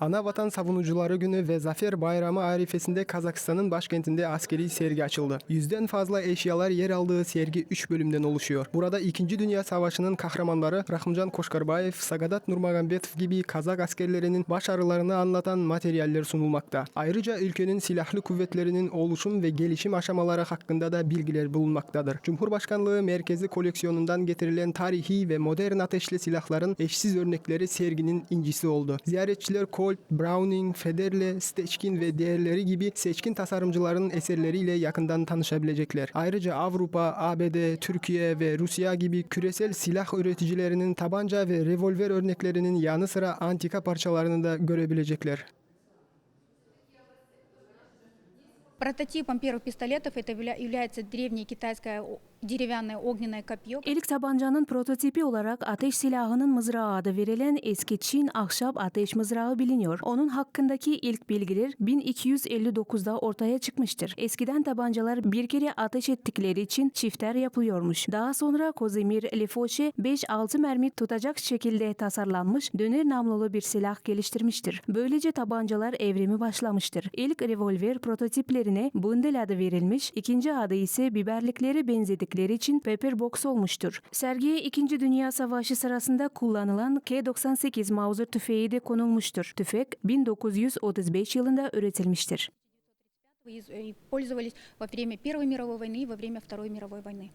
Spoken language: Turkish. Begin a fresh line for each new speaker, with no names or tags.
Ana Vatan Savunucuları Günü ve Zafer Bayramı arifesinde Kazakistan'ın başkentinde askeri sergi açıldı. Yüzden fazla eşyalar yer aldığı sergi 3 bölümden oluşuyor. Burada 2. Dünya Savaşı'nın kahramanları Rahimcan Koşkarbayev, Sagadat Nurmagomedov gibi Kazak askerlerinin başarılarını anlatan materyaller sunulmakta. Ayrıca ülkenin silahlı kuvvetlerinin oluşum ve gelişim aşamaları hakkında da bilgiler bulunmaktadır. Cumhurbaşkanlığı Merkezi koleksiyonundan getirilen tarihi ve modern ateşli silahların eşsiz örnekleri serginin incisi oldu. Ziyaretçiler Colt, Browning, Federle, Stechkin ve diğerleri gibi seçkin tasarımcıların eserleriyle yakından tanışabilecekler. Ayrıca Avrupa, ABD, Türkiye ve Rusya gibi küresel silah üreticilerinin tabanca ve revolver örneklerinin yanı sıra antika parçalarını da görebilecekler.
Прототипом первых пистолетов это явля- является древнее китайское
Elik tabancanın prototipi olarak ateş silahının mızrağı adı verilen eski Çin ahşap ateş mızrağı biliniyor. Onun hakkındaki ilk bilgiler 1259'da ortaya çıkmıştır. Eskiden tabancalar bir kere ateş ettikleri için çifter yapılıyormuş. Daha sonra Kozimir Lifoşe 5-6 mermi tutacak şekilde tasarlanmış döner namlulu bir silah geliştirmiştir. Böylece tabancalar evrimi başlamıştır. İlk revolver prototiplerine Bundel adı verilmiş, ikinci adı ise biberliklere benzedik benzedikleri için pepper box olmuştur. Sergiye 2. Dünya Savaşı sırasında kullanılan K-98 Mauser tüfeği de konulmuştur. Tüfek 1935 yılında üretilmiştir.
И пользовались во время Первой мировой войны и во время Второй мировой войны.